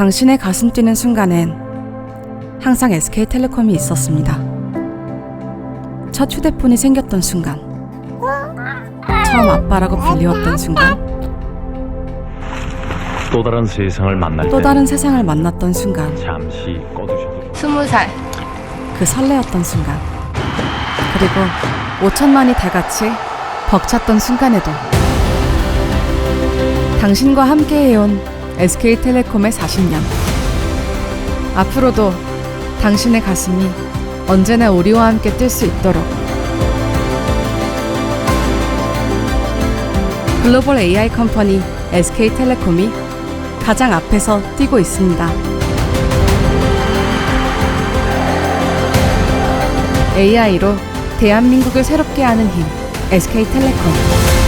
당신의 가슴 뛰는 순간엔 항상 SK텔레콤이 있었습니다. 첫 휴대폰이 생겼던 순간, 처음 아빠라고 불리웠던 순간, 또 다른 세상을 만날 또때 다른 세상을 만났던 순간, 잠시 꺼두셔도 스무 살 그 설레었던 순간, 그리고 5천만이 다 같이 벅찼던 순간에도 당신과 함께 해온 SK텔레콤의 40년. 앞으로도 당신의 가슴이 언제나 우리와 함께 뛸 수 있도록 글로벌 AI 컴퍼니 SK텔레콤이 가장 앞에서 뛰고 있습니다. AI로 대한민국을 새롭게 하는 힘 SK텔레콤